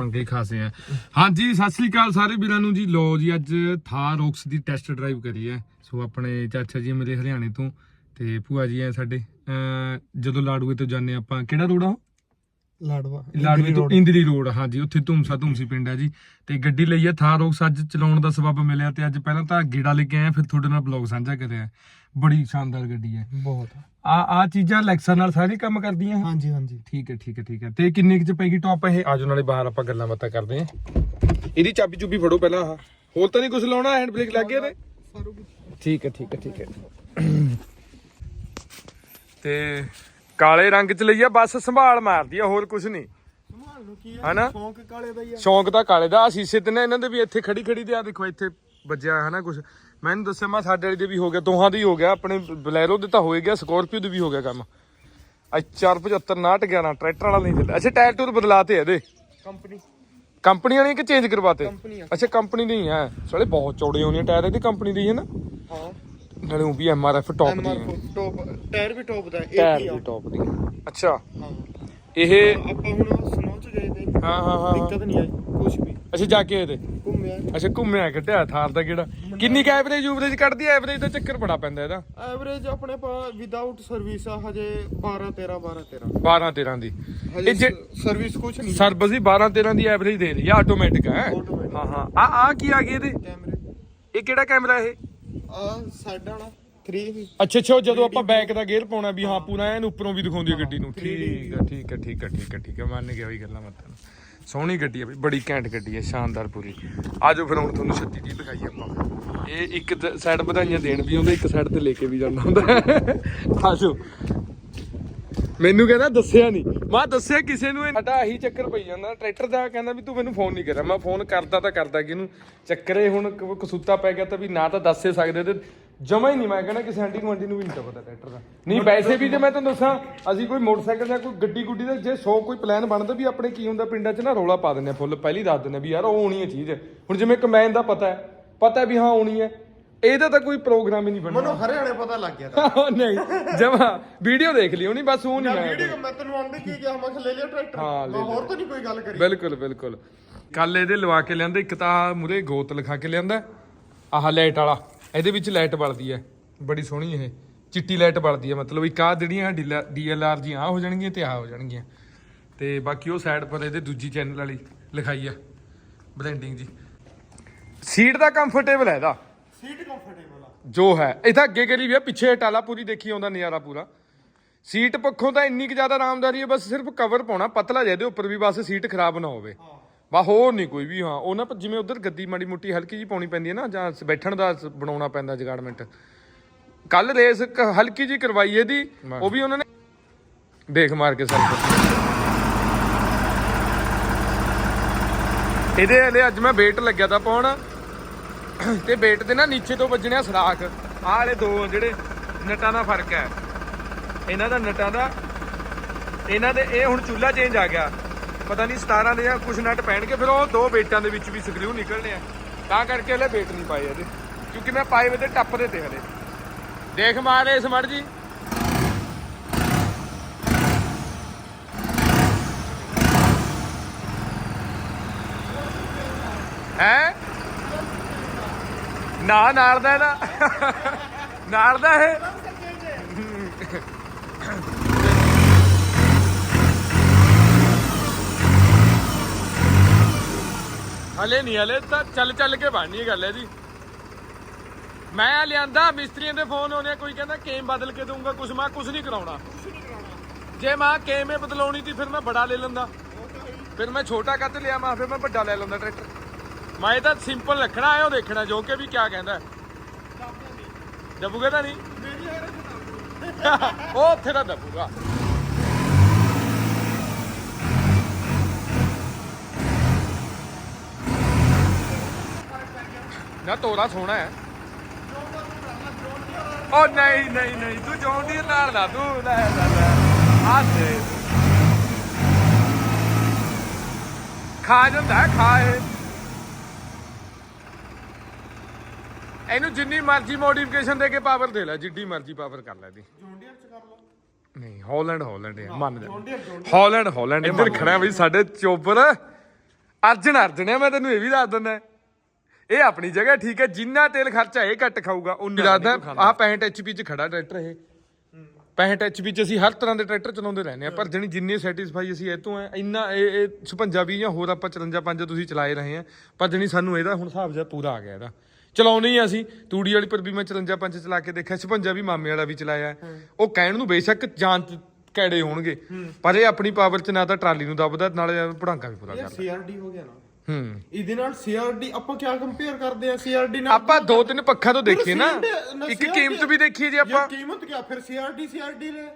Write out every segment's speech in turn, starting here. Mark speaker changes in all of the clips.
Speaker 1: ਪੰਗੇ ਖਾਸੇ ਆ। ਹਾਂਜੀ ਸਤਿ ਸ੍ਰੀ ਅਕਾਲ ਸਾਰੇ ਵੀਰਾਂ ਨੂੰ ਜੀ। ਲੋ ਜੀ ਅੱਜ ਥਾਰ ਰੌਕਸ ਦੀ ਟੈਸਟ ਡਰਾਈਵ ਕਰੀ ਹੈ। ਸੋ ਆਪਣੇ ਚਾਚਾ ਜੀ ਮਿਲੇ ਹਰਿਆਣੇ ਤੋਂ ਤੇ ਭੂਆ ਜੀ ਆ ਸਾਡੇ। ਜਦੋਂ ਲਾੜੂਏ ਤੋਂ ਜਾਂਦੇ ਆਪਾਂ ਕਿਹੜਾ ਰੋਡ ਆ?
Speaker 2: ਲਾੜਵਾ
Speaker 1: ਲਾੜੂਏ ਤੋਂ ਇੰਦਰੀ ਰੋਡ ਹਾਂਜੀ ਉੱਥੇ ਧੁਮਸਾ ਧੁਮਸੀ ਪਿੰਡ ਹੈ ਜੀ। ਤੇ ਗੱਡੀ ਲਈ ਹੈ ਥਾਰ ਰੌਕਸ ਅੱਜ ਚਲਾਉਣ ਦਾ ਸਬਬ ਮਿਲਿਆ ਤੇ ਅੱਜ ਪਹਿਲਾਂ ਤਾਂ ਗੇੜਾ ਲੈ ਕੇ ਆਏ ਫਿਰ ਤੁਹਾਡੇ ਨਾਲ ਬਲੌਗ ਸਾਂਝਾ ਕਰਿਆ। ਬੜੀ ਸ਼ਾਨਦਾਰ ਗੱਡੀ ਹੈ
Speaker 2: ਬਹੁਤ।
Speaker 1: ਆ ਆ ਚੀਜ਼ਾਂ ਲੈਕਸਾ ਨਾਲ ਸਾਰੀ ਕੰਮ ਕਰਦੀਆਂ?
Speaker 2: ਹਾਂਜੀ ਹਾਂਜੀ।
Speaker 1: ਠੀਕ ਹੈ ਠੀਕ ਹੈ ਠੀਕ ਹੈ। ਤੇ ਕਿੰਨੇ ਕੁ ਚ ਪੈਗੀ ਟੌਪ ਇਹ? ਆਜੋ ਨਾਲੇ ਬਾਹਰ ਆਪਾਂ ਗੱਲਾਂ ਬਾਤਾਂ ਕਰਦੇ ਆਂ ਇਹਦੀ ਚਾਬੀ ਚੁਬੀ ਫੜੋ ਪਹਿਲਾਂ ਆਹ। ਹੋਰ ਤਾਂ ਨਹੀਂ ਕੁਝ ਲਾਉਣਾ ਹੈਂਡ ਬ੍ਰੇਕ ਲੱਗ ਗਿਆ ਤੇ? ਠੀਕ ਹੈ ਠੀਕ ਹੈ ਠੀਕ ਹੈ। ਤੇ ਕਾਲੇ ਰੰਗ ਚ ਲਈ ਆ ਬਸ ਸੰਭਾਲ ਮਾਰਦੀ ਆ ਹੋਰ ਕੁਝ ਨਹੀਂ।
Speaker 2: ਸੰਭਾਲ ਨੂੰ ਕੀ
Speaker 1: ਹਨਾ?
Speaker 2: ਸ਼ੌਂਕ ਕਾਲੇ ਦਾ ਹੀ ਆ।
Speaker 1: ਸ਼ੌਂਕ ਤਾਂ ਕਾਲੇ ਦਾ ਆ ਸ਼ੀਸ਼ੇ ਤੇ ਨਾ ਇਹਨਾਂ ਦੇ ਵੀ ਇੱਥੇ ਖੜੀ ਖੜੀ ਤੇ ਆ ਦੇਖੋ ਇੱਥੇ ਵੱਜਿਆ ਹੈ ਨਾ ਕੁਝ ਮੈਨੂੰ ਦੱਸਿਆ ਮੈਂ ਸਾਡੇ ਵਾਲੀ ਦੇ ਵੀ ਹੋ ਗਿਆ ਦੋਹਾਂ ਦੇ ਹੀ ਹੋ ਗਿਆ ਆਪਣੇ ਬਲੈਰੋ ਦੇ ਤਾਂ ਹੋਏ ਗਿਆ ਸਕੋਰਪੀਓ ਦੇ ਵੀ ਹੋ ਗਿਆ ਕੰਮ। ਅੱਜ 475 ਨਾਟ 11 ਟਰੈਕਟਰ ਵਾਲਾ ਨਹੀਂ ਚੱਲਿਆ। ਅੱਛਾ ਟਾਇਰ ਟੂਰ ਬਦਲਾਤੇ ਇਹਦੇ।
Speaker 2: ਕੰਪਨੀ
Speaker 1: ਕੰਪਨੀ ਵਾਲੀ ਕਿ ਚੇਂਜ ਕਰਵਾਤੇ?
Speaker 2: ਆ।
Speaker 1: ਅੱਛਾ ਕੰਪਨੀ ਦੀ ਹੈ ਸਾਲੇ ਬਹੁਤ ਚੌੜੇ ਹੋਣੇ ਟਾਇਰ ਇਹਦੀ ਕੰਪਨੀ ਦੀ ਹੈ ਨਾ।
Speaker 2: ਹਾਂ।
Speaker 1: ਨਾਲੇ ਉਹ ਵੀ ਐਮਆਰਐਫ ਟੌਪ ਦੀ ਹੈ
Speaker 2: ਟੌਪ ਟਾਇਰ ਵੀ ਟੌਪ ਦਾ ਹੈ
Speaker 1: ਟਾਇਰ
Speaker 2: 80 ਆ।
Speaker 1: ਵੀ ਟੌਪ ਦੀ ਅੱਛਾ।
Speaker 2: ਹਾਂ।
Speaker 1: ਇਹ
Speaker 2: ਆਪਾਂ ਹੁਣ ਸਨੋ ਚ ਗਏ ਤੇ
Speaker 1: ਹਾਂ ਹਾਂ ਹਾਂ
Speaker 2: ਦਿੱਕਤ ਨਹੀਂ ਆਈ ਕੁਝ ਵੀ।
Speaker 1: ਅੱਛਾ ਜਾ ਕੇ ਇਹਦੇ।
Speaker 2: ਘੁੰਮਿਆ।
Speaker 1: ਅੱਛਾ ਘੁੰਮਿਆ ਕੱਢਿਆ ਥਾਰ ਦਾ ਕਿਹੜਾ? ਕਿੰਨੀ ਕੁ ਐਵਰੇਜ ਐਵਰੇਜ ਕੱਢਦੀ ਐ ਐਵਰੇਜ ਦਾ ਚੱਕਰ ਬੜਾ ਪੈਂਦਾ ਇਹਦਾ।
Speaker 2: ਐਵਰੇਜ ਆਪਣੇ ਪਾ ਵਿਦਆਊਟ ਸਰਵਿਸ ਆ ਹਜੇ 12 13 12 13
Speaker 1: 12 13 ਦੀ। ਇਹ
Speaker 2: ਸਰਵਿਸ ਕੁਝ ਨਹੀਂ।
Speaker 1: ਸਰਵਿਸ ਦੀ 12 13 ਦੀ ਐਵਰੇਜ ਦੇ ਰਹੀ ਆ ਆਟੋਮੈਟਿਕ ਹੈ। ਹਾਂ ਹਾਂ। ਆ ਆ ਕੀ ਆ ਗਈ ਇਹਦੇ?
Speaker 2: ਕੈਮਰੇ
Speaker 1: ਇਹ ਕਿਹੜਾ ਕੈਮਰਾ ਇਹ?
Speaker 2: ਆ ਸਾਈਡ ਵਾਲਾ 3 ਵੀ
Speaker 1: ਅੱਛਾ ਅੱਛਾ ਜਦੋਂ ਆਪਾਂ ਬੈਕ ਦਾ ਗੇਅਰ ਪਾਉਣਾ ਵੀ ਹਾਂ ਪੂਰਾ ਐਨ ਉੱਪਰੋਂ ਵੀ ਦਿਖਾਉਂਦੀ ਹੈ ਗੱਡੀ ਨੂੰ। ਠੀਕ ਹੈ ਠੀਕ ਹੈ ਠੀਕ ਹੈ ਠੀਕ ਹੈ ਮੰਨ ਗਿਆ ਵੀ ਗੱਲਾਂ ਮਤਾਂ ਸੋਹਣੀ ਗੱਡੀ ਹੈ ਬਈ, ਬੜੀ ਘੈਂਟ ਗੱਡੀ ਹੈ ਸ਼ਾਨਦਾਰ ਪੂਰੀ। ਆਜੋ ਫਿਰ ਹੁਣ ਤੁਹਾਨੂੰ ਛੱਤੀ ਦੀ ਦਿਖਾਈ ਆਪਾਂ। ਇਹ ਇੱਕ ਸਾਈਡ ਵਧਾਈਆਂ ਦੇਣ ਵੀ ਆਉਂਦਾ, ਇੱਕ ਸਾਈਡ ਤੇ ਲੈ ਕੇ ਵੀ ਜਾਂਦਾ ਹੁੰਦਾ। ਆਜੋ। ਮੈਨੂੰ ਕਹਿੰਦਾ ਦੱਸਿਆ ਨਹੀਂ ਮੈਂ ਦੱਸਿਆ ਕਿਸੇ ਨੂੰ ਇਹ ਸਾਡਾ ਆਹੀ ਚੱਕਰ ਪਈ ਜਾਂਦਾ, ਟਰੈਕਟਰ ਦਾ ਕਹਿੰਦਾ ਵੀ ਤੂੰ ਮੈਨੂੰ ਫੋਨ ਨਹੀਂ ਕਰਿਆ। ਮੈਂ ਫੋਨ ਕਰਦਾ ਤਾਂ ਕਰਦਾ, ਕਿਹਨੂੰ? ਚੱਕਰੇ ਹੁਣ ਕਸੂਤਾ ਪੈ ਗਿਆ ਤਾਂ ਵੀ ਨਾ ਤਾਂ ਦੱਸੇ ਸਕਦੇ ਤੇ ਜਮਾ ਹੀ ਨਹੀਂ ਮੈਂ ਕਹਿੰਦਾ ਕਿਸੇ ਆਂਟੀ ਗੁਆਂਢੀ ਨੂੰ ਵੀ ਨਹੀਂ ਤਾਂ ਪਤਾ ਟਰੈਕਟਰ ਦਾ। ਨਹੀਂ ਵੈਸੇ ਵੀ ਜੇ ਮੈਂ ਤੁਹਾਨੂੰ ਦੱਸਾਂ ਅਸੀਂ ਕੋਈ ਮੋਟਰਸਾਈਕਲ ਜਾਂ ਕੋਈ ਗੱਡੀ ਗੁੱਡੀ ਦਾ ਜੇ 100 ਕੋਈ ਪਲਾਨ ਬਣਦਾ ਵੀ ਆਪਣੇ ਕੀ ਹੁੰਦਾ ਪਿੰਡਾਂ 'ਚ ਨਾ ਰੌਲਾ ਪਾ ਦਿੰਦੇ ਆ ਫੁੱਲ ਪਹਿਲੀ ਦੱਸ ਦਿੰਦੇ ਆ ਵੀ ਯਾਰ ਉਹ ਹੋਣੀ ਹੈ ਚੀਜ਼। ਹੁਣ ਜਿਵੇਂ ਕੰਬਾਈਨ ਦਾ ਪਤਾ ਹੈ ਪਤਾ ਵੀ ਹਾਂ ਹੋਣੀ ਹੈ ਇਹਦਾ ਤਾਂ ਕੋਈ ਪ੍ਰੋਗਰਾਮ ਹੀ ਨਹੀਂ ਬਣਨਾ
Speaker 2: ਮੈਨੂੰ ਹਰਿਆਣੇ ਪਤਾ ਲੱਗ ਗਿਆ ਤਾਂ।
Speaker 1: ਨਹੀਂ ਜਮਾ ਵੀਡੀਓ ਦੇਖ ਲਈ ਹੋਣੀ ਬਸ ਉਹ ਨਹੀਂ ਮੈਂ
Speaker 2: ਵੀਡੀਓ ਮੈਂ ਤੈਨੂੰ ਆਂਦੇ ਕੀ ਕਿਹਾ ਮੈਂ ਕਿਹਾ ਲੈ ਲਿਆ ਟਰੈਕਟਰ।
Speaker 1: ਹਾਂ, ਲੈ
Speaker 2: ਮੈਂ ਹੋਰ ਤਾਂ ਨਹੀਂ ਕੋਈ ਗੱਲ ਕਰੀ।
Speaker 1: ਬਿਲਕੁਲ ਬਿਲਕੁਲ। ਕੱਲ ਇਹਦੇ ਲਵਾ ਕੇ ਲਿਆਂਦਾ ਇੱਕ ਤਾਂ ਮੁਰੇ ਗੋਤ ਲਿਖਾ ਕੇ ਲਿਆਂਦਾ ਆਹ ਲਾਈਟ ਵਾਲਾ। ਇਹਦੇ ਵਿੱਚ ਲਾਈਟ ਬਲਦੀ ਹੈ ਬੜੀ ਸੋਹਣੀ ਇਹ ਚਿੱਟੀ ਲਾਈਟ ਬਲਦੀ ਹੈ ਮਤਲਬ ਇੱਕ ਆਹ ਜਿਹੜੀਆਂ ਡੀਐਲਆਰ ਜੀਆਂ ਆਹ ਹੋ ਜਾਣਗੀਆਂ ਤੇ ਆਹ ਹੋ ਜਾਣਗੀਆਂ। ਤੇ ਬਾਕੀ ਉਹ ਸਾਈਡ ਪਰ ਇਹਦੇ ਦੂਜੀ ਚੈਨਲ ਵਾਲੀ ਲਿਖਾਈ ਆ ਬਲੈਂਡਿੰਗ ਜੀ। ਸੀਟ ਦਾ ਕੰਫਰਟੇਬਲ ਹੈ ਇਹਦਾ।
Speaker 2: ਸੀਟ ਕੰਫਰਟੇਬਲ ਆ।
Speaker 1: ਜੋ ਹੈ ਇਹ ਤਾਂ ਅੱਗੇ ਕਰੀ ਵੀ ਆ ਪਿੱਛੇ ਟਾਲਾ ਪੂਰੀ ਦੇਖੀ ਆਉਂਦਾ ਨਜ਼ਾਰਾ ਪੂਰਾ। ਸੀਟ ਪੱਖੋਂ ਤਾਂ ਇੰਨੀ ਕਿ ਜ਼ਿਆਦਾ ਆਰਾਮਦਾਰੀ ਹੈ ਬਸ ਸਿਰਫ ਕਵਰ ਪਾਉਣਾ ਪਤਲਾ ਜਿਹਾ ਇਹਦੇ ਉੱਪਰ ਵੀ ਬਸ ਸੀਟ ਖਰਾਬ ਨਾ ਹੋਵੇ। ਬਾ ਹੋਰ ਨਹੀਂ ਕੋਈ ਵੀ, ਹਾਂ। ਉਹਨਾਂ ਪਰ ਜਿਵੇਂ ਉਧਰ ਗੱਦੀ ਮਾੜੀ ਮੁੱਟੀ ਹਲਕੀ ਜੀ ਪਾਉਣੀ ਪੈਂਦੀ ਹੈ ਨਾ, ਜਾਂ ਬੈਠਣ ਦਾ ਬਣਾਉਣਾ ਪੈਂਦਾ ਜਗਾੜਮੈਂਟ ਕੱਲ ਰੇਸ ਹਲਕੀ ਜੀ ਕਰਵਾਈ ਇਹਦੀ, ਉਹ ਵੀ ਉਹਨਾਂ ਨੇ ਦੇਖ ਮਾਰ ਕੇ ਸਰ ਇਹਦੇ ਹਲੇ ਅੱਜ ਮੈਂ ਵੇਟ ਲੱਗਿਆ ਤਾਂ ਪਾਉਣ। ਤੇ ਵੇਟ ਦੇ ਨਾ ਨੀਚੇ ਤੋਂ ਵੱਜਣਿਆ ਸਰਾਖ ਆਹ ਵਾਲੇ ਦੋ ਜਿਹੜੇ ਨਟਾਂ ਦਾ ਫ਼ਰਕ ਹੈ। ਇਹਨਾਂ ਦਾ ਨਟਾਂ ਦਾ, ਇਹਨਾਂ ਦੇ, ਇਹ ਹੁਣ ਚੁੱਲਾ ਚੇਂਜ ਆ ਗਿਆ। ਪਤਾ ਨਹੀਂ 17 ਦੇ ਜਾਂ ਕੁਝ ਨਟ ਪੈਣਗੇ, ਫਿਰ ਉਹ ਦੋ ਬੇਟਾਂ ਦੇ ਵਿੱਚ ਵੀ ਸਕਰੂ ਨਿਕਲਣੇ ਆ। ਤਾਂ ਕਰਕੇ ਹਲੇ ਵੇਟ ਨਹੀਂ ਪਾਏ ਇਹਦੇ, ਕਿਉਂਕਿ ਮੈਂ ਪਾਏ ਵੇ ਤੇ ਟੱਪਦੇ ਤੇ ਹਲੇ। ਦੇਖ ਮਾਰੇ ਇਸ ਮੜ ਜੀ। ਹੈ? ਨਾ ਨਾਲ ਦਾ ਇਹਦਾ ਨਾਲ ਦਾ ਇਹ ਹਲੇ ਨਹੀਂ ਹਲੇ ਤਾਂ ਚੱਲ ਚੱਲ ਕੇ ਬਣਨੀ ਗੱਲ ਹੈ ਜੀ ਮੈਂ ਆ ਲਿਆਂਦਾ ਮਿਸਤਰੀਆਂ ਦੇ ਫੋਨ ਆਉਂਦੇ ਆ, ਕੋਈ ਕਹਿੰਦਾ ਕੇਮ ਬਦਲ ਕੇ ਦਊਂਗਾ ਕੁਛ ਮੈਂ ਕੁਛ ਨਹੀਂ ਕਰਾਉਣਾ। ਜੇ ਮੈਂ ਕੇਮੇ ਬਦਲਾਉਣੀ ਤੀ ਫਿਰ ਮੈਂ ਬੜਾ ਲੈ ਲੈਂਦਾ। ਫਿਰ ਮੈਂ ਛੋਟਾ ਕੱਤ ਲਿਆ ਮੈਂ ਫਿਰ ਮੈਂ ਵੱਡਾ ਲੈ ਲੈਂਦਾ ਟਰੈਕਟਰ। ਮੈਂ ਇਹ ਤਾਂ ਸਿੰਪਲ ਰੱਖਣਾ ਉਹ ਦੇਖਣਾ ਜੋ ਕਿ ਵੀ ਕਿਆ ਕਹਿੰਦਾ। ਦੱਬੂਗਾ ਤਾਂ ਨਹੀਂ? ਉਹ ਉੱਥੇ ਦਾ ਦੱਬੂਗਾ। ਨਾ ਤੋਰਾ ਸੋਹਣਾ ਹੈ। ਉਹ ਨਹੀਂ ਨਹੀਂ ਨਹੀਂ ਤੂੰ ਜੌਂਡੀ ਨਾਲ ਦਾ ਤੂੰ ਲੈ ਲੈ ਲੈ। ਆ ਦੇ। ਖਾ ਜਾਂਦਾ ਹੈ, ਖਾ ਇਹ। ਇਹਨੂੰ ਜਿੰਨੀ ਮਰਜ਼ੀ ਮੋਡੀਫਿਕੇਸ਼ਨ ਦੇ ਕੇ ਪਾਵਰ ਦੇ ਲੈ ਜਿੱਡੀ ਮਰਜ਼ੀ ਪਾਵਰ ਕਰ ਲੈ ਦੀ
Speaker 2: ਜੌਂਡੀਅਰ ਚ ਕਰ ਲਓ
Speaker 1: ਨਹੀਂ ਹਾਲੈਂਡ ਹਾਲੈਂਡ ਹੈ ਮੰਨ ਜਾ। ਹਾਲੈਂਡ ਹਾਲੈਂਡ ਇੱਧਰ ਖੜਾ ਬਈ ਸਾਡੇ ਚੋਬਰ। ਅਰਜਨ ਅਰਜਨ ਆ ਮੈਂ ਤੈਨੂੰ ਇਹ ਵੀ ਦੱਸ ਦਿੰਦਾ। ਇਹ ਆਪਣੀ ਜਗ੍ਹਾ ਠੀਕ ਹੈ ਜਿੰਨਾ ਤੇਲ ਖਰਚਾ ਇਹ ਘੱਟ ਖਾਊਗਾ ਉਨਾ ਲੱਗਦਾ ਆਹ 65 ਐਚਪੀ ਚ ਖੜਾ ਟਰੈਕਟਰ ਇਹ। 65 ਐਚਪੀ ਚ ਅਸੀਂ ਹਰ ਤਰ੍ਹਾਂ ਦੇ ਟਰੈਕਟਰ ਚਲਾਉਂਦੇ ਰਹਿੰਦੇ ਆ ਪਰ ਜਣੀ ਜਿੰਨੇ ਸੈਟੀਸਫਾਈ ਅਸੀਂ ਇਹ ਤੋਂ ਆ ਇੰਨਾ ਇਹ ਇਹ 56 20 ਜਾਂ ਹੋਰ ਆਪਾਂ 54 5 ਤੁਸੀਂ ਚਲਾਏ ਰਹੇ ਆ ਪਰ ਜਣੀ ਸਾਨੂੰ ਇਹਦਾ ਹੁਣ ਹਿਸਾਬ ਜਿਹਾ ਪੂਰਾ ਆ ਗਿਆ ਇਹਦਾ। ਚਲਾਉਣੇ ਆ ਅਸੀਂ ਤੂੜੀ ਵਾਲੀ ਪਰ ਵੀ ਮੈਂ 54 5 ਚਲਾ ਕੇ ਦੇਖਿਆ 56 ਵੀ ਮਾਮੇ ਵਾਲਾ ਵੀ ਚਲਾਇਆ ਉਹ ਕਹਿਣ ਨੂੰ ਬੇਸ਼ੱਕ ਜਾਨ ਕੈੜੇ ਹੋਣਗੇ ਪਰ ਇਹ ਆਪਣੀ ਪਾਵਰ ਚ ਨਾ ਤਾਂ ਟਰਾਲੀ ਨੂੰ ਦੱਬਦਾ ਨਾਲੇ ਪੜਾਂਗਾ ਵੀ ਪੂਰਾ ਕਰਦਾ।
Speaker 2: ਸੀਆਰਡੀ ਹੋ ਗਿਆ ਨਾ।
Speaker 1: ਹੂੰ।
Speaker 2: ਇਹਦੇ ਨਾਲ ਸੀਆਰਡੀ ਆਪਾਂ ਕੀ ਕੰਪੇਅਰ ਕਰਦੇ ਆ? ਸੀਆਰਡੀ ਨਾਲ
Speaker 1: ਆਪਾਂ ਦੋ ਤਿੰਨ ਪੱਖਾਂ ਤੋਂ ਦੇਖੀਏ ਨਾ। ਇੱਕ ਕੀਮਤ ਵੀ ਦੇਖੀਏ ਜੀ
Speaker 2: ਇਹ
Speaker 1: ਆਪਾਂ।
Speaker 2: ਕੀਮਤ ਕੀ ਫਿਰ ਸੀਆਰਡੀ ਸੀਆਰਡੀ ਲੈ।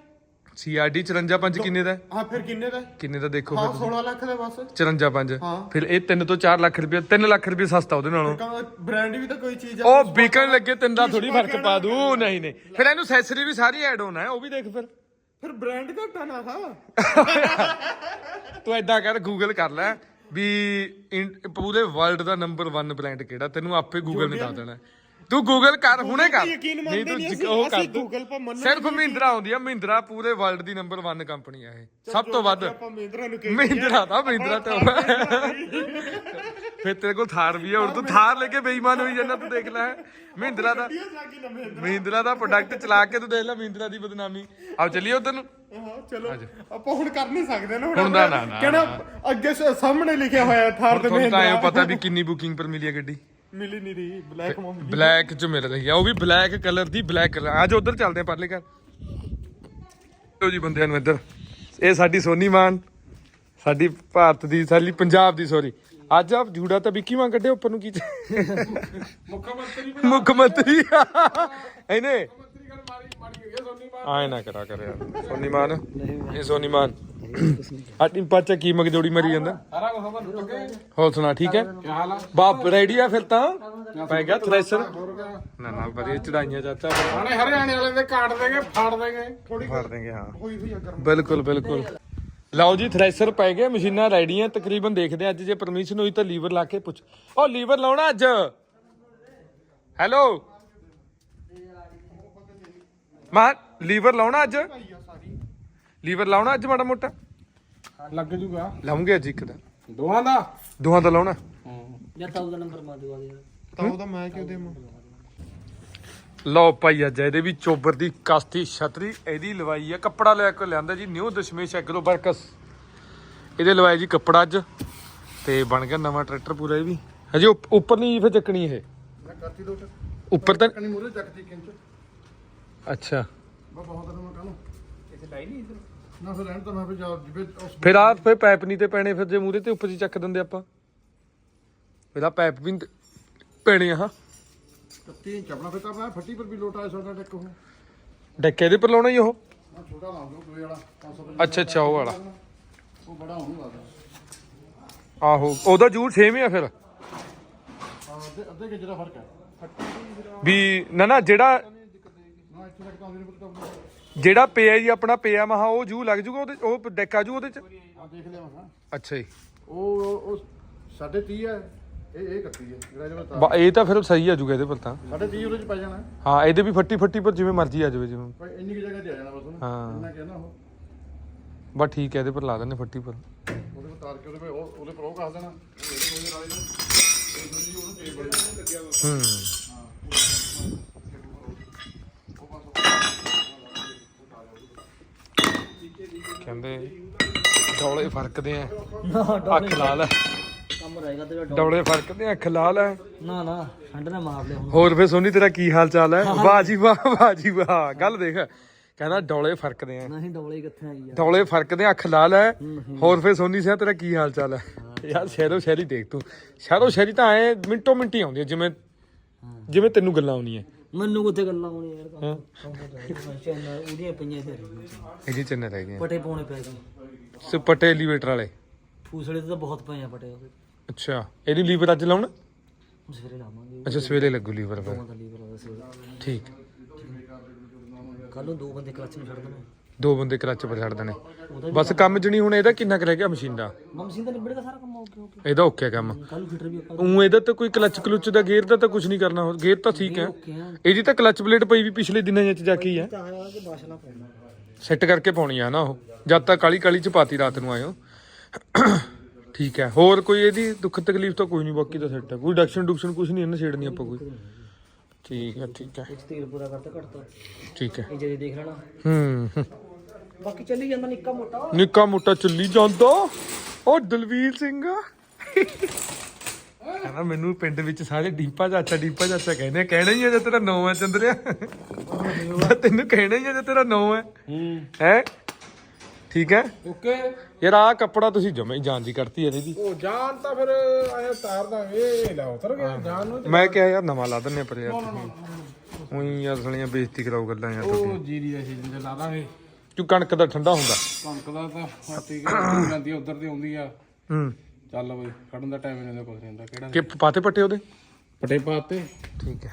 Speaker 1: ਸੀਆਰਡੀ 54 5 ਕਿੰਨੇ ਦਾ? ਹੈ?
Speaker 2: ਫਿਰ ਕਿੰਨੇ ਦਾ?
Speaker 1: ਕਿੰਨੇ ਦਾ ਦੇਖੋ ਫਿਰ
Speaker 2: 16 ਲੱਖ ਦਾ ਬਸ।
Speaker 1: 54 5
Speaker 2: ਹਾਂ।
Speaker 1: ਫਿਰ ਇਹ 3 ਤੋਂ 4 ਲੱਖ ਰੁਪਏ 3 ਲੱਖ ਰੁਪਏ ਸਸਤਾ ਉਹਦੇ ਨਾਲੋਂ।
Speaker 2: ਬ੍ਰਾਂਡ ਵੀ ਤਾਂ ਕੋਈ ਚੀਜ਼ ਆ।
Speaker 1: ਉਹ ਵਿਕਣ ਲੱਗੇ ਤਿੰਨ ਦਾ ਥੋੜੀ ਫ਼ਰਕ ਪਾ ਦੂ। ਨਹੀਂ ਨਹੀਂ। ਫਿਰ ਇਹਨੂੰ ਸੈਸਰੀ ਵੀ ਸਾਰੀ ਐਡ ਹੋਣਾ ਹੈ ਉਹ ਵੀ ਦੇਖ ਫਿਰ।
Speaker 2: ਫਿਰ ਬ੍ਰਾਂਡ ਘਟਾ ਨਾ ਹਾਂ
Speaker 1: ਤੂੰ ਐਦਾਂ ਕਰ ਗੂਗਲ ਕਰ ਲੈ। ਵੀ ਪੂਰੇ ਵਰਲਡ ਦਾ ਨੰਬਰ 1 ਬ੍ਰਾਂਡ ਕਿਹੜਾ? ਤੈਨੂੰ ਆਪੇ ਗੂਗਲ ਨੇ ਦੱਸ ਦੇਣਾ। ਤੂੰ ਗੂਗਲ ਕਰ ਹੁਣੇ ਕਰ।
Speaker 2: ਯਕੀਨ ਮੰਨਦੇ
Speaker 1: ਤੂੰ
Speaker 2: ਨਹੀਂ ਅਸੀਂ,
Speaker 1: ਉਹ ਕਰ
Speaker 2: ਅਸੀਂ
Speaker 1: ਦੂੰ
Speaker 2: Google ਪਰ ਮੰਨਣ
Speaker 1: ਸਿਰਫ ਮਹਿੰਦਰਾ ਆਉਂਦੀ ਆ ਮਹਿੰਦਰਾ ਪੂਰੇ ਵਰਲਡ ਦੀ ਨੰਬਰ 1 ਕੰਪਨੀ ਆ ਇਹ। ਸਭ ਤੋਂ ਵੱਧ
Speaker 2: ਆਪਾਂ ਮਹਿੰਦਰਾ ਨੂੰ ਕਹੀ
Speaker 1: ਮਹਿੰਦਰਾ ਦਾ ਮਹਿੰਦਰਾ ਤੇ ਫਿਰ ਤੇਰੇ ਕੋਲ ਥਾਰ ਵੀ ਹੈ ਹੁਣ ਤੂੰ ਥਾਰ ਲੈ ਕੇ ਬੇਈਮਾਨ ਹੋਈ ਜਾਂਦਾ ਤੂੰ ਦੇਖ ਲੈ। ਮਹਿੰਦਰਾ ਦਾ ਮਹਿੰਦਰਾ। ਦਾ ਪ੍ਰੋਡਕਟ ਚਲਾ ਕੇ ਤੂੰ ਦੇਖ ਲੈ ਮਹਿੰਦਰਾ ਦੀ ਬਦਨਾਮੀ। ਆਓ ਚੱਲੀਏ ਉਧਰ ਨੂੰ।
Speaker 2: ਹਾਂ ਚਲੋ ਆਪਾਂ ਹੁਣ ਕਰ ਨਹੀਂ ਸਕਦੇ ਨਾ
Speaker 1: ਹੁਣ ਨਾ, ਨਾ, ਨਾ,
Speaker 2: ਕਿਹੜਾ ਅੱਗੇ ਸ- ਸਾਹਮਣੇ ਲਿਖਿਆ ਹੋਇਆ ਥਾਰ ਤੇ
Speaker 1: ਤੁਹਾਨੂੰ ਤਾਂ ਐਂ
Speaker 2: ਮਹਿੰਦਰਾ
Speaker 1: ਪਤਾ ਵੀ ਕਿੰਨੀ ਬੁਕਿੰਗ ਪਰ ਮਿਲੀ ਹੈ ਗੱਡੀ।
Speaker 2: ਮਿਲੀ ਨਹੀਂ ਰਹੀ ਬਲੈਕ ਮੋਮ
Speaker 1: ਬਲੈਕ ਚ ਮਿਲ ਰਹੀ ਆ ਉਹ ਵੀ ਬਲੈਕ ਕਲਰ ਦੀ ਬਲੈਕ ਕਲਰ ਅੱਜ ਉਧਰ ਚੱਲਦੇ ਆ ਪਰਲੇ ਘਰ। ਲੋ ਜੀ ਬੰਦਿਆਂ ਨੂੰ ਇੱਧਰ। ਇਹ ਸਾਡੀ ਸੋਨੀ ਮਾਨ ਸਾਡੀ ਭਾਰਤ ਦੀ ਸਾਡੀ ਪੰਜਾਬ ਦੀ ਸੌਰੀ ਅੱਜ ਆਪ ਜੂੜਾ ਤਾਂ ਵਿੱਕੀ ਕੱਢੇ ਉੱਪਰ ਨੂੰ ਕੀ ਮੁੱਖ ਮੰਤਰੀ ਮੁੱਖ ਮੰਤਰੀ। ਇਹਨੇ ਆਏ ਨਾ ਕਰਾ ਕਰ ਯਾਰ। ਸੋਨੀ ਮਾਨ ਇਹ ਸੋਨੀ ਮਾਨ ਆਟੀ ਪਾਚਾ ਕੀ ਮਗਜੋੜੀ ਮਰੀ ਜਾਂਦਾ।
Speaker 3: ਸਾਰਾ ਕੁਝ
Speaker 1: ਹੋਰ ਸੁਣਾ ਠੀਕ ਹੈ?
Speaker 3: ਕੀ ਹਾਲ ਆ
Speaker 1: ਬਾਪ ਰੈਡੀ ਆ ਫਿਰ ਤਾਂ? ਪੈ ਗਿਆ ਥ੍ਰੈਸ਼ਰ। ਨਾ ਨਾ ਵਧੀਆ ਚੜਾਈਆਂ ਚਾਚਾ।
Speaker 3: ਹਾਣੇ ਹਰਿਆਣੇ ਵਾਲੇ ਦੇ ਕਾਟ ਦੇਗੇ ਫਾੜ ਦੇਗੇ
Speaker 2: ਥੋੜੀ
Speaker 1: ਫੜ ਦੇਂਗੇ ਹਾਂ।
Speaker 2: ਆ
Speaker 1: ਬਿਲਕੁਲ ਬਿਲਕੁਲ। ਲਓ ਜੀ ਥ੍ਰੈਸ਼ਰ ਪੈ ਗਏ ਮਸ਼ੀਨਾਂ ਰੈਡੀਆਂ ਤਕਰੀਬਨ ਦੇਖਦੇ ਅੱਜ ਜੇ ਪਰਮਿਸ਼ਨ ਹੋਈ ਤਾਂ ਲੀਵਰ ਲਾ ਕੇ ਪੁੱਛ। ਉਹ ਲੀਵਰ ਲਾਉਣਾ ਅੱਜ? ਹੈਲੋ ਮਾ ਲੀਵਰ ਲਾਉਣਾ ਅੱਜ? ਲੀਵਰ ਲਾਉਣਾ ਅੱਜ ਮਾੜਾ ਮੋਟਾ?
Speaker 3: ਲੱਗ ਜੂਗਾ।
Speaker 1: ਲਾਉਂਗੇ ਅੱਜ ਇੱਕ ਦਾ
Speaker 3: ਦੋਹਾਂ ਦਾ?
Speaker 1: ਦੋਹਾਂ ਦਾ ਲਾਉਣਾ?
Speaker 4: ਜਾਂ ਤਾਂ ਉਹਦਾ ਨੰਬਰ ਮਾਰ ਦਿਵਾ ਦੇ
Speaker 2: ਤਾਂ ਉਹਦਾ ਮੈਂ ਕਿਉਂ ਦੇਵਾਂ?
Speaker 1: ਲਓ ਭਾਈ ਅੱਜ ਇਹਦੇ ਵੀ ਚੋਬਰ ਦੀ ਕਾਸਤੀ ਛਤਰੀ ਇਹਦੀ ਲਵਾਈ ਆ। ਕੱਪੜਾ ਲੈ ਕੇ ਲਿਆਂਦਾ ਜੀ ਨਿਊ ਦਸ਼ਮੇਸ਼ ਐਗਰੋ ਵਰਕਸ। ਇਹਦੇ ਲਵਾਇਆ ਜੀ ਕੱਪੜਾ ਅੱਜ ਤੇ ਬਣ ਗਿਆ ਨਵਾਂ ਟਰੈਕਟਰ ਪੂਰਾ ਇਹ ਵੀ। ਹਜੇ ਉੱਪ- ਉੱਪਰ ਨਹੀਂ ਫਿਰ ਚੱਕਣੀ ਇਹ।
Speaker 2: ਮੈਂ ਕਰਤੀ ਦੋ
Speaker 1: ਉੱਪਰ ਤਾਂ
Speaker 2: ਕਣੀ ਮੂਰੇ ਚੱਕਤੀ ਕਿੰਚ
Speaker 1: ਅੱਛਾ।
Speaker 2: ਮੈਂ ਬਹੁਤ ਦਿਨ ਮੈਂ ਕਾਹਨੂੰ ਇੱਥੇ ਲਾਈ ਨਹੀਂ ਇਧਰ? ਨਾ ਫਿਰ ਰਹਿਣ ਤਾਂ ਮੈਂ ਫਿਰ ਜਾ ਜਿਵੇਂ ਉਸ
Speaker 1: ਫਿਰ ਆ ਫਿਰ ਪਾਈਪ ਨਹੀਂ ਤੇ ਪੈਣੇ ਫਿਰ ਜੇ ਮੂਰੇ ਤੇ ਉੱਪਰ ਹੀ ਚੱਕ ਦਿੰਦੇ ਆਪਾਂ। ਇਹਦਾ ਪਾਈਪ ਵੀ ਨੀ ਤੇ ਪੈਣੇ ਆ ਹਾਂ।
Speaker 2: 31 ਇੰਚ ਆਪਣਾ ਫਿਰ ਤਾਂ ਮੈਂ ਫੱਟੀ ਪਰ ਵੀ ਲੋਟ ਆਇਆ ਸਾਡਾ ਟੈਕ ਉਹ।
Speaker 1: ਡੈਕ ਇਹਦੇ ਪਰ ਲਾਉਣਾ ਹੀ ਉਹ?
Speaker 2: ਮੈਂ ਛੋਟਾ ਲਾਉਂ ਦੋ ਦੋਏ ਵਾਲਾ 500
Speaker 1: ਅੱਛਾ ਅੱਛਾ ਉਹ ਵਾਲਾ।
Speaker 2: ਉਹ ਬੜਾ ਹੋਣ ਲੱਗਦਾ
Speaker 1: ਆਹੋ ਉਹਦਾ ਜੂਰ ਸੇਮ ਹੀ ਆ ਫਿਰ।
Speaker 2: ਹਾਂ ਅੱਧੇ ਅੱਧੇ ਕਿ ਜਿਹੜਾ ਫ਼ਰਕ ਹੈ।
Speaker 1: ਵੀ ਨਾ ਨਾ ਜਿਹੜਾ ਜਿਹੜਾ ਪਿਆ ਜੀ ਆਪਣਾ ਪਿਆ ਮਹਾ ਉਹ ਜੂ ਲੱਗ ਜੂਗਾ ਉਹਦੇ ਉਹ ਡੈਕ ਆ ਜੂ ਉਹਦੇ ਚ?
Speaker 2: ਆ ਦੇਖ ਲਿਆ ਮੈਂ
Speaker 1: ਅੱਛਾ ਜੀ।
Speaker 2: ਉਹ ਉਹ- ਉਹ ਸਾਢੇ 30 ਹੈ ਇਹ ਇਹ 31 ਹੈ ਜਿਹੜਾ ਜਿਹੜਾ ਤਾਂ
Speaker 1: ਬਾ- ਇਹ ਤਾਂ ਫਿਰ ਸਹੀ ਆ ਜੂਗਾ ਇਹਦੇ ਪਰ ਤਾਂ।
Speaker 2: ਸਾਢੇ 30 ਉਹਦੇ ਚ ਪੈ ਜਾਣਾ।
Speaker 1: ਹਾਂ ਇਹਦੇ ਵੀ ਫੱਟੀ ਫੱਟੀ ਪਰ ਜਿਵੇਂ ਮਰਜ਼ੀ ਆ ਜਾਵੇ ਜਿਵੇਂ।
Speaker 2: ਇੰਨੀ ਕਿ ਜਗ੍ਹਾ ਤੇ ਆ ਜਾਣਾ ਬਸ ਉਹਨੂੰ।
Speaker 1: ਹਾਂ।
Speaker 2: ਇੰਨਾ ਕਹਿਣਾ ਉਹ।
Speaker 1: ਬਸ ਠੀਕ ਹੈ ਇਹਦੇ ਪਰ ਲਾ ਦਿੰਦੇ ਫੱਟੀ ਪਰ।
Speaker 2: ਉਹਦੇ ਕੋਲ ਤਾਰ ਕੇ ਉਹਦੇ ਕੋਲ ਉਹ- ਉਹਦੇ ਪਰ ਉਹ ਕਰ ਦੇਣਾ। ਨਾਲ ਇਹ ਉਹਨੂੰ ਬੜੇ ਲੱਗਿਆ
Speaker 1: ਹੂੰ। ਕਹਿੰਦੇ ਡੌਲੇ ਫਰਕਦੇ ਆ। ਅੱਖ ਲਾਲ ਹੈ
Speaker 4: ਕੰਮ ਰਹੇਗਾ ਤੇਰਾ
Speaker 1: ਡੌਲੇ। ਫਰਕਦੇ ਆ ਅੱਖ ਲਾਲ ਹੈ
Speaker 4: ਨਾ ਨਾ ਠੰਡ ਨਾ ਮਾਰ ਲਿਆ ਹੁਣ।
Speaker 1: ਹੋਰ ਫੇ ਸੋਨੀ ਤੇਰਾ ਕੀ ਹਾਲ ਚਾਲ ਹੈ? ਵਾਹ ਜੀ ਵਾਹ ਵਾਹ ਜੀ ਵਾਹ। ਗੱਲ ਦੇਖ ਕਹਿੰਦਾ ਡੌਲੇ ਫਰਕਦੇ ਆ।
Speaker 4: ਨਹੀਂ ਡੌਲੇ ਕਿੱਥੇ ਆਈ ਆ?
Speaker 1: ਡੌਲੇ ਫਰਕਦੇ ਆ, ਅੱਖ ਲਾਲ ਹੈ ਹੋਰ ਫੇ ਸੋਨੀ ਸਿਆ ਤੇਰਾ ਕੀ ਹਾਲ ਚਾਲ ਹੈ? ਯਾਰ ਸ਼ਹਿਰੋ ਸ਼ਹਿਰੀ ਦੇਖ ਤੂੰ। ਸ਼ਹਿਰੋ ਸ਼ਹਿਰੀ ਤਾਂ ਐ ਮਿੰਟੋ ਮਿੰਟੀ ਆਉਂਦੀ ਹੈ ਜਿਵੇਂ ਜਿਵੇਂ ਤੈਨੂੰ ਗੱਲਾਂ ਆਉਣੀਆਂ
Speaker 4: ਮੈਨੂੰ ਕਿੱਥੇ ਗੱਲਾਂ ਆਉਣੀਆਂ ਯਾਰ
Speaker 1: ਹਾਂ।
Speaker 4: ਕੰਮ ਚੈਨਲ ਉਹਦੀਆਂ ਪਈਆਂ ਤੇ
Speaker 1: ਇਹਦੀ ਚੰਨੇ ਰਹਿ ਗਏ
Speaker 4: ਪਟੇ ਪਾਉਣੇ ਪੈ ਗਏ।
Speaker 1: ਸੁਪਟੇ ਐਲੀਵੇਟਰ ਵਾਲੇ।
Speaker 4: ਫੂਸੜੇ ਤੇ ਤਾਂ ਬਹੁਤ ਪਏ ਆ ਪਟੇ ਉਹਦੇ।
Speaker 1: ਅੱਛਾ ਇਹਦੀ ਲੀਵਰ ਅੱਜ ਲਾਉਣ?
Speaker 4: ਸਵੇਰੇ ਲਾਵਾਂਗੇ।
Speaker 1: ਅੱਛਾ ਸਵੇਰੇ ਲੱਗੂ ਲੀਵਰ ਫਿਰ।
Speaker 4: ਦਾ ਲੀਵਰ ਉਹਦਾ ਸਵੇਰੇ।
Speaker 1: ਠੀਕ।
Speaker 4: ਕੱਲ ਨੂੰ ਦੋ ਬੰਦੇ ਕਲਚ ਨੂੰ ਛੱਡ ਦੇਣੇ।
Speaker 1: ਦੋ ਬੰਦੇ ਕਲੱਚ ਪਰ ਛੱਡ ਦੇਣੇ। ਬਸ ਕੰਮ ਨਹੀਂ ਹੁਣ ਇਹਦਾ ਕਿੰਨਾ ਕੁ ਰਹਿ ਗਿਆ ਮਸ਼ੀਨ ਦਾ?
Speaker 4: ਮਮਸੀਨ ਦਾ ਨਿਬੜੇਗਾ ਸਾਰਾ ਕੰਮ ਓਕੇ ਓਕੇ
Speaker 1: ਇਹਦਾ ਓਕੇ ਕੰਮ।
Speaker 4: ਕੱਲ ਨੂੰ ਫਿਟਰ ਵੀ ਆਪਾਂ
Speaker 1: ਉਹ ਇਹਦਾ ਤਾਂ ਕੋਈ ਕਲੱਚ ਕਲੁੱਚ ਦਾ ਗੇਅਰ ਦਾ ਤਾਂ ਕੁਝ ਨਹੀਂ ਕਰਨਾ ਹੋਰ ਗੇਅਰ ਤਾਂ ਠੀਕ ਹੈ।
Speaker 4: ਓਕੇ ਆ।
Speaker 1: ਇਹਦੀ ਤਾਂ ਕਲੱਚ ਪਲੇਟ ਪਈ ਵੀ ਪਿਛਲੇ ਦਿਨਾਂ ਚ ਜਾ ਕੇ ਹੀ ਹੈ।
Speaker 4: ਤਾਂ ਆਇਆ ਕਿ ਬਾਸ਼ਨਾ ਪਾਉਣਾ
Speaker 1: ਸੈੱਟ ਕਰਕੇ ਪਾਉਣੀ ਆ ਨਾ ਉਹ। ਜਦ ਤੱਕ ਕਾਲੀ ਕਾਲੀ ਚ ਪਾਤੀ ਰਾਤ ਨੂੰ ਆਇਓ। ਠੀਕ ਹੈ। ਹੋਰ ਕੋਈ ਇਹਦੀ ਦੁੱਖ ਤਕਲੀਫ ਤਾਂ ਕੋਈ ਨਹੀਂ ਬਾਕੀ ਤਾਂ ਸੈੱਟ ਹੈ। ਕੋਈ ਡਕਸ਼ਨ ਡੁਕਸ਼ਨ ਕੁਝ ਨਹੀਂ ਇਹਨਾਂ ਛੇੜਨੀ ਆਪਾਂ ਕੋਈ। ਠੀਕ ਹੈ ਠੀਕ ਹੈ।
Speaker 4: ਇਹ 'ਚ ਤੇਲ ਪੂਰਾ ਕਰਤਾ ਘਟਤਾ
Speaker 1: ਠੀਕ ਹੈ।
Speaker 4: ਇਹ ਜੇ ਦੇਖ ਲੈਣਾ।
Speaker 1: ਹੂੰ ਹੂੰ।
Speaker 4: ਬਾਕੀ ਚੱਲੀ ਜਾਂਦਾ ਨਿੱਕਾ ਮੋਟਾ।
Speaker 1: ਨਿੱਕਾ ਮੋਟਾ ਚੱਲੀ ਜਾਂਦਾ। ਉਹ ਦਲਵੀਰ ਸਿੰਘ। ਕਹਿੰਦਾ ਮੈਨੂੰ ਪਿੰਡ ਵਿੱਚ ਸਾਰੇ ਡੀਪਾ ਚਾਚਾ ਡੀਪਾ ਚਾਚਾ ਕਹਿੰਦੇ ਆ। ਕਹਿਣਾ ਹੀ ਆ ਜੇ ਤੇਰਾ ਨਾਂ ਹੈ ਚੰਦਰਿਆ। ਤੈਨੂੰ ਕਹਿਣਾ ਹੀ ਆ ਜੇ ਤੇਰਾ ਨਾਂ ਹੈ।
Speaker 3: ਹੂੰ।
Speaker 1: ਹੈ? ਠੀਕ ਹੈ?
Speaker 3: ਓਕੇ।
Speaker 1: ਯਾਰ ਆ ਕੱਪੜਾ ਤੁਸੀਂ ਜਮੇ ਹੀ ਜਾਨ ਦੀ ਕਰਤੀ ਇਹਦੀ ਦੀ।
Speaker 3: ਉਹ ਜਾਨ ਤਾਂ ਫਿਰ ਆਇਆ ਤਾਰ ਦਾਂਗੇ ਇਹ ਲੈ ਉਤਰ ਗਿਆ ਜਾਨ ਨੂੰ।
Speaker 1: ਮੈਂ ਕਿਹਾ ਯਾਰ ਨਵਾਂ ਲਾ ਦਿੰਨੇ ਪਰ ਯਾਰ ਉਹੀ ਯਾਰ ਸਲੀਆਂ ਬੇਇੱਜ਼ਤੀ ਕਰਾਓ ਗੱਲਾਂ ਯਾਰ
Speaker 3: ਉਹ ਜੀਰੀ ਦਾ ਸੀਜ਼ਨ ਤੇ ਲਾ ਦਾਂਗੇ
Speaker 1: ਕਿਉਂ ਕਣਕ ਦਾ ਠੰਡਾ ਹੁੰਦਾ?
Speaker 3: ਕਣਕ ਦਾ ਤਾਂ ਹਾਂ ਠੀਕ ਹੈ ਜਾਂਦੀ ਉਧਰ ਤੇ ਆਉਂਦੀ ਆ।
Speaker 1: ਹੂੰ।
Speaker 3: ਚੱਲ ਬਈ ਖੜਨ ਦਾ ਟਾਈਮ ਨਹੀਂ ਹੁੰਦਾ ਕੁਝ ਨਹੀਂ ਹੁੰਦਾ। ਕਿਹੜਾ
Speaker 1: ਕਿ ਪਾਤੇ ਪੱਟੇ ਉਹਦੇ?
Speaker 3: ਪਟੇ ਪਾਤੇ।
Speaker 1: ਠੀਕ ਹੈ।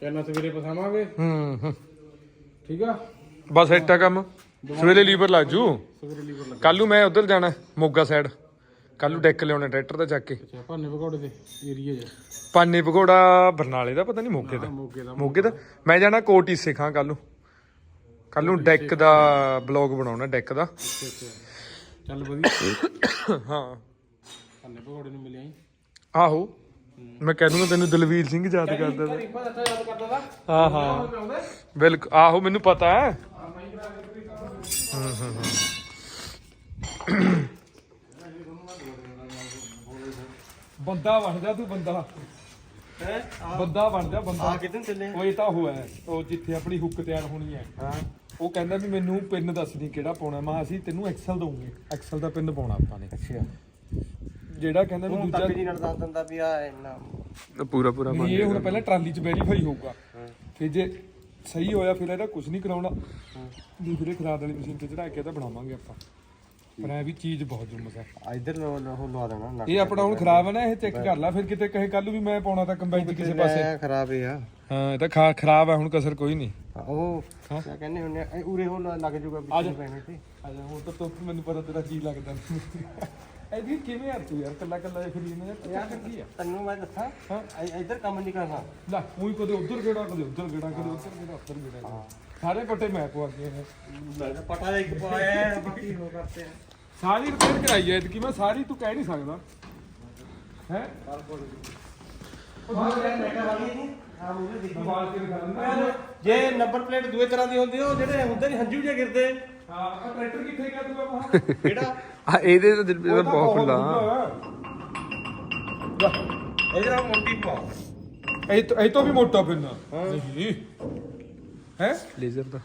Speaker 3: ਚੱਲਣਾ ਸਵੇਰੇ ਪਸਾਵਾਂਗੇ।
Speaker 1: ਹੂੰ ਹੂੰ।
Speaker 3: ਠੀਕ ਆ?
Speaker 1: ਬਸ ਇੱਟਾ ਕੰਮ? ਸਵੇਰੇ ਲੀਵਰ ਲੱਗ ਜੂ।
Speaker 3: ਸਵੇਰੇ ਲੀਵਰ ਲੱਗਾ
Speaker 1: ਕੱਲ ਨੂੰ ਮੈਂ ਉਧਰ ਜਾਣਾ ਮੋਗਾ ਸਾਈਡ ਕੱਲ ਨੂੰ ਡੈਕ ਲਿਆਉਣਾ ਟਰੈਕਟਰ ਦਾ ਚੱਕ ਕੇ।
Speaker 3: ਅੱਛਾ ਭਾਨੇ ਭਗੌੜੇ ਦੇ ਏਰੀਆ 'ਚ।
Speaker 1: ਪਾਨੇ ਪਕੌੜਾ ਬਰਨਾਲੇ ਦਾ ਪਤਾ ਨਹੀਂ ਮੋਗੇ ਦਾ।
Speaker 3: ਮੋਗੇ ਦਾ
Speaker 1: ਮੋਗੇ ਦਾ। ਮੈਂ ਜਾਣਾ ਕੋਟੀ ਸਿੱਖਾਂ ਕੱਲ। ਨੂੰ ਕੱਲ ਨੂੰ ਡੈਕ ਦਾ ਬਲੌਗ ਬਣਾਉਣਾ ਡੈਕ ਦਾ।
Speaker 3: ਅੱਛਾ ਅੱਛਾ। ਚੱਲ ਵਧੀਆ।
Speaker 1: ਹਾਂ।
Speaker 3: ਭਾਨੇ ਭਗੌੜੇ ਨੂੰ ਮਿਲਿਆ ਹੀ
Speaker 1: ਆਹੋ। ਮੈਂ ਕਹਿ ਦੂੰਗਾ ਤੈਨੂੰ ਦਲਵੀਰ ਸਿੰਘ ਯਾਦ ਕਰਦਾ ਤਾ।
Speaker 3: ਰੀਪਾ ਅੱਛਾ ਯਾਦ ਕਰਦਾ ਦਾ
Speaker 1: ਹਾਂ ਹਾਂ। ਬਿਲਕੁਲ। ਆਹੋ ਮੈਨੂੰ ਪਤਾ ਹੈ। ਹੂੰ, ਹੂੰ, ਹੂੰ। ਬੰਦਾ ਬਣ ਜਾ ਤੂੰ ਬੰਦਾ। ਹੈ? ਬੰਦਾ ਬਣ ਜਾ ਬੰਦਾ।
Speaker 4: ਆ ਕਿਦਨ ਚੱਲੇ?
Speaker 1: ਉਹ ਇਹ ਤਾਂ ਉਹ ਹੈ ਉਹ ਜਿੱਥੇ ਆਪਣੀ ਹੁੱਕ ਤਿਆਰ ਹੋਣੀ ਹੈ। ਹਾਂ। ਉਹ ਕਹਿੰਦਾ ਵੀ ਮੈਨੂੰ ਪਿੰਨ ਦੱਸ ਦੀ ਕਿਹੜਾ ਪਾਉਣਾ ਮੈਂ ਅਸੀਂ ਤੈਨੂੰ ਐਕਸਲ ਦਊਂਗੇ। ਐਕਸਲ ਦਾ ਪਿੰਨ ਪਾਉਣਾ ਆਪਾਂ ਨੇ।
Speaker 4: ਅੱਛਾ।
Speaker 1: ਜਿਹੜਾ ਕਹਿੰਦਾ ਵੀ ਦੂਜਾ
Speaker 4: ਤੱਕ ਜੀ ਨਾਲ ਦੱਸ ਦਿੰਦਾ ਵੀ ਆ ਇੰਨਾ।
Speaker 1: ਪੂਰਾ ਪੂਰਾ ਇਹ ਹੁਣ ਪਹਿਲਾਂ ਟਰਾਲੀ 'ਚ ਵੈਰੀਫਾਈ ਹੋਊਗਾ। ਫਿਰ ਜੇ ਸਹੀ ਹੋਇਆ ਫਿਰ ਇਹਦਾ ਕੁਝ ਨਹੀਂ ਕਰਾਉਣਾ। ਦੂਸਰੇ ਖਰਾਦ ਵਾਲੀ ਮਸ਼ੀਨ ਤੇ ਚੜਾ ਕੇ ਤਾਂ ਬਣਾਵਾਂਗੇ ਆਪਾਂ। ਪਰ ਇਹ ਵੀ ਚੀਜ਼ ਬਹੁਤ ਜੁਮਸ ਹੈ।
Speaker 4: ਇਧਰ ਉਹ ਲਵਾ ਦੇਣਾ
Speaker 1: ਇਹ ਆਪਣਾ ਹੁਣ ਖਰਾਬ ਹੈ ਨਾ ਇਹ ਚੈੱਕ ਕਰ ਲੈ ਫਿਰ ਕਿਤੇ ਕਹੇ ਕੱਲ ਵੀ ਮੈਂ ਪਾਉਣਾ ਤਾਂ ਕੰਬਾਈਨ 'ਚ ਕਿਸੇ ਪਾਸੇ।
Speaker 4: ਖਰਾਬ ਹੈ ਆ।
Speaker 1: ਹਾਂ ਇਹ ਤਾਂ ਖਰਾਬ ਹੈ ਹੁਣ ਕਸਰ ਕੋਈ ਨਹੀਂ।
Speaker 4: ਉਹ ਕਿਆ ਕਹਿੰਦੇ ਹੁੰਦੇ ਉਰੇ ਹੁਣ ਲੱਗ ਜਾਊਗਾ ਵਿੱਚ ਪੈਣੇ ਤੇ।
Speaker 1: ਆ ਜਾ ਹੁਣ ਤਾਂ ਮੈਨੂੰ ਪਤਾ ਤੇਰਾ ਕੀ ਲੱਗਦਾ। ਇਹਦੀ ਕਿਵੇਂ ਯਾਰ ਤੂੰ ਯਾਰ ਕੱਲਾ ਕੱਲਾ ਫਰੀ ਨੇ ਯਾਰ ਕੀ ਆ
Speaker 4: ਤੈਨੂੰ ਮੈਂ ਦੱਸਾਂ
Speaker 1: ਹਾਂ।
Speaker 4: ਇ- ਇੱਧਰ ਕੰਮ ਨਹੀਂ ਕਰਨਾ।
Speaker 1: ਲੈ ਉਹੀ ਕਦੇ ਉਧਰ ਗੇੜਾ ਕਦੇ ਉਧਰ ਗੇੜਾ ਕਦੇ ਉਧਰ ਗੇੜਾ ਉੱਧਰ ਗੇੜਾ। ਸਾਰੇ ਪੱਟੇ ਮੈਂ ਪਵਾ ਕੇ ਆਏ
Speaker 4: ਮੈਂ ਤਾਂ ਪਟਾ ਇੱਕ ਪਾਇਆ ਬਾਕੀ ਹੋ ਕਰਤੇ ਆ।
Speaker 1: ਸਾਰੀ ਰਿਪੇਅਰ ਕਰਾਈ ਐ ਕਿ ਮੈਂ ਸਾਰੀ ਤੂੰ ਕਹਿ ਨਹੀਂ ਸਕਦਾ। ਹੈ?
Speaker 4: ਜੇ ਨੰਬਰ ਪਲੇਟ ਦੂਏ ਤਰ੍ਹਾਂ ਦੀ ਹੁੰਦੀ ਉਹ ਜਿਹੜੇ ਹੁੰਦੇ ਨਹੀਂ ਹੰਝੂ ਜੇ ਗਿਰਦੇ।
Speaker 1: ਹਾਂ ਆਹ ਟਰੈਕਟਰ ਕਿੱਥੇ ਗਿਆ ਤੂੰ ਬਾਬਾ
Speaker 4: ਕਿਹੜਾ?
Speaker 5: ਆ ਇਹਦੇ ਤਾਂ ਦਿਲ ਬਹੁਤ ਖੁੱਲਾ
Speaker 4: ਇਹਦੇ ਨਾਲ ਮੋਟੀ ਪਾ।
Speaker 1: ਇਹ ਤੋਂ ਇਹ ਤੋਂ ਵੀ ਮੋਟਾ ਪਿੰਨਾ ਨਹੀਂ। ਹੈ?
Speaker 5: ਲੇਜ਼ਰ ਦਾ।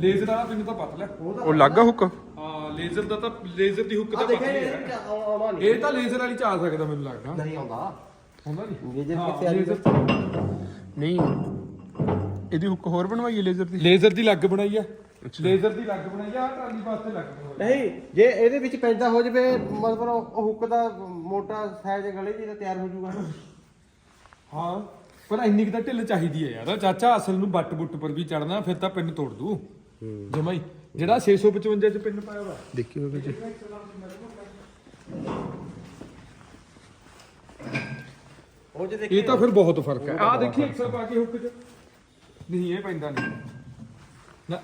Speaker 1: ਲੇਜ਼ਰ ਵਾਲਾ ਪਿੰਨ ਤਾਂ ਪਤਲਾ।
Speaker 5: ਉਹ ਲੱਗਾ ਹੁੱਕ?
Speaker 1: ਹਾਂ ਲੇਜ਼ਰ ਦਾ ਤਾਂ ਲੇਜ਼ਰ ਦੀ ਹੁੱਕ ਤਾਂ ਪਤਲੀ ਹੈ।
Speaker 4: ਇਹ ਆਉਣਾ ਨਹੀਂ
Speaker 1: ਇਹ ਤਾਂ ਲੇਜ਼ਰ ਵਾਲੀ ਚ ਆ ਸਕਦਾ ਮੈਨੂੰ ਲੱਗਦਾ।
Speaker 4: ਨਹੀਂ ਆਉਂਦਾ।
Speaker 1: ਹੁੰਦਾ ਨਹੀਂ?
Speaker 4: ਲੇਜ਼ਰ
Speaker 1: ਹਾਂ,
Speaker 4: ਕਿੱਥੇ ਆ
Speaker 1: ਲੇਜ਼ਰ
Speaker 5: ਨਹੀਂ। ਇਹਦੀ ਹੁੱਕ ਹੋਰ ਬਣਵਾਈਏ ਲੇਜ਼ਰ ਦੀ?
Speaker 1: ਲੇਜ਼ਰ ਦੀ ਲੱਗ ਬਣਾਈ ਆ। ਲੇਜ਼ਰ ਦੀ ਲੱਗ ਬਣਾਈ ਆ ਟਰਾਲੀ ਵਾਸਤੇ ਲੱਗ ਬਣਾਈ
Speaker 4: ਨਹੀਂ ਜੇ ਇਹਦੇ ਵਿੱਚ ਪੈਂਦਾ ਹੋ ਜਵੇ ਮਤਲਬ ਉਹ ਹੁੱਕ ਦਾ ਮੋਟਾ ਸਾਈਜ਼ ਗਲੇ ਜੀ ਤਾਂ ਤਿਆਰ ਹੋ ਜਾਊਗਾ
Speaker 1: ਹਾਂ ਪਰ ਇੰਨੀ ਕੁ ਤਾਂ ਢਿੱਲ ਚਾਹੀਦੀ ਹੈ ਯਾਰ। ਚਾਚਾ ਅਸਲ ਨੂੰ ਬੱਟ ਬੁੱਟ ਪਰ ਵੀ ਚੜਨਾ ਫਿਰ ਤਾਂ ਪਿੰਨ ਤੋੜ ਦੂ। ਜਮਾਈ ਜਿਹੜਾ 655 ਚ ਪਿੰਨ ਪਾਇਆ ਵਾ।
Speaker 5: ਦੇਖੀ ਹੋਵੇ ਜੀ।
Speaker 4: ਉਹ ਜੇ
Speaker 1: ਇਹ ਤਾਂ ਫਿਰ ਬਹੁਤ ਫ਼ਰਕ ਹੈ। ਆ ਦੇਖੀ 100 ਪਾ ਕੇ ਹੁੱਕ ਚ। ਨਹੀਂ ਇਹ ਪੈਂਦਾ ਨਹੀਂ। ਨਾ।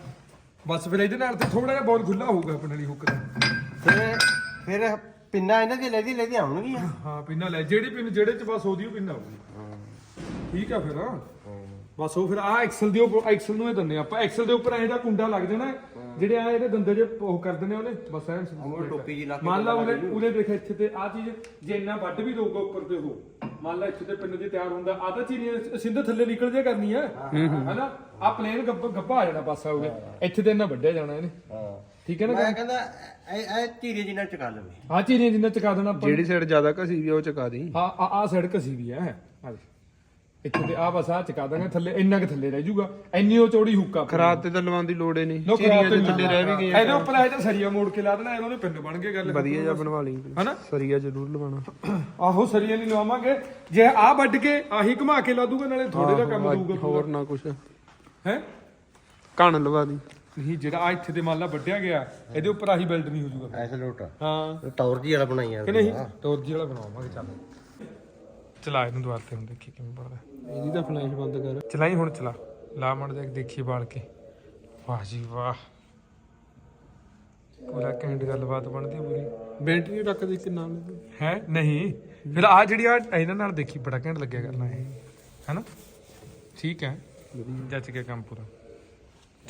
Speaker 1: ਬਸ ਫਿਰ ਇਹਦੇ ਨਾਲ ਤੇ ਥੋੜਾ ਜਿਹਾ ਬਹੁਤ ਖੁੱਲਾ ਹੋਊਗਾ ਆਪਣੇ ਲਈ ਹੁੱਕ ਦਾ
Speaker 4: ਫਿਰ ਫਿਰ ਪਿੰਨਾ ਇਹਨਾਂ ਦੀ ਲੈਦੀ ਲੈਦੀ ਆਉਣਗੀਆਂ।
Speaker 1: ਹਾਂ ਪਿੰਨਾ ਲੈ ਜਿਹੜੀ ਪਿੰਨ ਜਿਹੜੇ ਚ ਬਸ ਉਹਦੀ ਓ ਪਿੰਨ ਆਊਗੀ। ਠੀਕ ਆ ਫਿਰ ਬਸ ਉਹ ਫਿਰ ਆ ਐਕਸਲ ਦੇ ਉੱਪਰ ਐਕਸਲ ਨੂੰ ਇਹ ਦੰਨੇ ਆਪਾਂ। ਐਕਸਲ ਦੇ ਉੱਪਰ ਐਂ ਦਾ ਕੁੰਡਾ ਲੱਗ ਜਾਣਾ। ਜਿਹੜੇ ਆ ਇਹਦੇ ਦੰਦੇ ਜੇ ਉਹ ਕਰ ਦਿੰਦੇ ਉਹਨੇ ਬਸ ਐਂ
Speaker 4: ਉਹ ਟੋਪੀ ਜੀ ਲਾ ਕੇ
Speaker 1: ਮੰਨ ਲਾ ਉਹਨੇ ਉਹਨੇ ਦੇਖ ਇੱਥੇ ਤੇ ਆ ਚੀਜ਼ ਜੇ ਇੰਨਾ ਵੱਡ ਵੀ ਦਊਗਾ ਉੱਪਰ ਤੇ ਉਹ। ਮੰਨ ਲਾ ਇੱਥੇ ਤੇ ਪਿੰਨ ਜੇ ਤਿਆਰ ਹੁੰਦਾ ਆ ਤਾਂ ਚੀਜ਼ ਸਿੰਧ ਥੱਲੇ ਨਿਕਲ ਜੇ ਕਰਨੀ ਆ। ਹੈਨਾ? ਆ ਪਲੇਨ ਗੱਬਾ ਆ ਜਾਣਾ ਪਾਸਾ ਹੋ। ਗਿਆ ਇੱਥੇ ਤੇ ਇੰਨਾ ਵੱਡਿਆ ਜਾਣਾ ਇਹਨੇ।
Speaker 4: ਹਾਂ।
Speaker 1: ਠੀਕ ਹੈ ਨਾ
Speaker 4: ਮੈਂ ਕਹਿੰਦਾ ਇਹ ਇਹ ਧੀਰੇ ਜੀ ਨਾਲ ਚਕਾ ਲਵੇ
Speaker 1: ਆ ਚੀਜ਼ ਜਿੰਨਾ ਚਕਾ ਦੇਣਾ ਆਪਾਂ।
Speaker 5: ਜਿਹੜੀ ਸਾਈਡ ਜ਼ਿਆਦਾ ਘਸੀ ਵੀ ਉਹ ਚਕਾ ਦੀ
Speaker 1: ਆ ਆ ਆ ਸੜਕ ਸੀ ਵੀ ਹੈ। ਆ। ਇੱਥੇ ਤੇ ਆ ਬਸ ਆ ਚਕਾ ਦਾਂਗੇ ਥੱਲੇ ਇੰਨਾ ਕਿ ਥੱਲੇ ਰਹਿ ਜਾਊਗਾ ਇੰਨੀ ਉਹ ਚੌੜੀ ਹੁੱਕਾ
Speaker 5: ਖਰਾਦ ਤੇ ਤਾਂ ਲਵਾਉਣ ਦੀ ਲੋੜ ਹੀ ਨਹੀਂ। ਚੀਰੀਆਂ
Speaker 1: ਖਰਾਬ
Speaker 5: ਦੇ ਥੱਲੇ ਰਹਿ ਵੀ ਗਈਆਂ।
Speaker 1: ਇਹਦੇ ਉੱਪਰ ਇਹ ਤਾਂ ਸਰੀਆ ਮੋੜ ਕੇ ਲਾ ਦੇਣਾ ਇਹਨਾਂ ਦੇ ਪਿੰਡ ਬਣ ਗਏ ਗੱਲ।
Speaker 5: ਵਧੀਆ ਜਿਹਾ ਬਣਵਾ ਲਈ।
Speaker 1: ਹਨਾ?
Speaker 5: ਸਰੀਆ ਜ਼ਰੂਰ ਲਵਾਉਣਾ।
Speaker 1: ਆਹੋ ਸਰੀਆ ਨਹੀਂ ਲਵਾਵਾਂਗੇ। ਜੇ ਆ ਵੱਢ ਕੇ ਆਹੀ ਘੁਮਾ ਕੇ ਲਾ ਦੂਗਾ ਨਾਲੇ ਥੋੜੇ ਦਾ ਕੰਮ ਦੂਗਾ
Speaker 5: ਹੋਰ ਨਾ ਕੁਛ।
Speaker 1: ਹੈ?
Speaker 5: ਕਣ ਲਵਾ ਦੀ।
Speaker 1: ਨਹੀਂ ਜਿਹੜਾ ਆ ਇੱਥੇ ਤੇ ਮੰਨ ਲਾ ਵੱਢਿਆ ਗਿਆ ਇਹਦੇ ਉੱਪਰ ਆਹੀ ਬਿਲਡ ਨਹੀਂ ਹੋ ਜਾਊਗਾ
Speaker 4: ਐਸੇ ਲੋਟ।
Speaker 1: ਹਾਂ।
Speaker 4: ਟੌਰ ਜੀ ਵਾਲਾ ਬਣਾਈ ਯਾਰ
Speaker 1: ਕਿ ਨਹੀਂ? ਟੋਰਜੀ ਵਾਲਾ ਬਣਾਵਾਂਗੇ ਚੱਲ। ਚਲਾ ਇਹਨੂੰ ਦੁਆਰ ਤੇ ਹੁਣ ਦੇਖੀ ਕਿਵੇਂ ਪੜਦਾ
Speaker 5: ਇਹਦੀ ਤਾਂ ਫਲੈਸ਼ ਬੰਦ ਕਰ।
Speaker 1: ਚਲਾਈ ਹੁਣ ਚਲਾ। ਲਾ ਮੜ ਦੇ ਦੇਖੀ ਬਾਲ ਕੇ। ਵਾਹ ਜੀ ਵਾਹ। ਪੂਰਾ ਕੈਂਡ ਗੱਲਬਾਤ ਬਣਦੀ ਪੂਰੀ।
Speaker 5: ਬੈਟਰੀ ਰੱਖਦੇ ਕਿ ਨਾਲ
Speaker 1: ਹੈ? ਨਹੀਂ। ਫਿਰ ਆ ਜਿਹੜੀ ਆ ਇਹਨਾਂ ਨਾਲ ਦੇਖੀ ਬੜਾ ਘੈਂਟ ਲੱਗਿਆ ਕਰਨਾ ਇਹ। ਹੈਨਾ? ਠੀਕ ਹੈ। ਜੱਜ ਕੇ ਕੰਮ ਪੂਰਾ।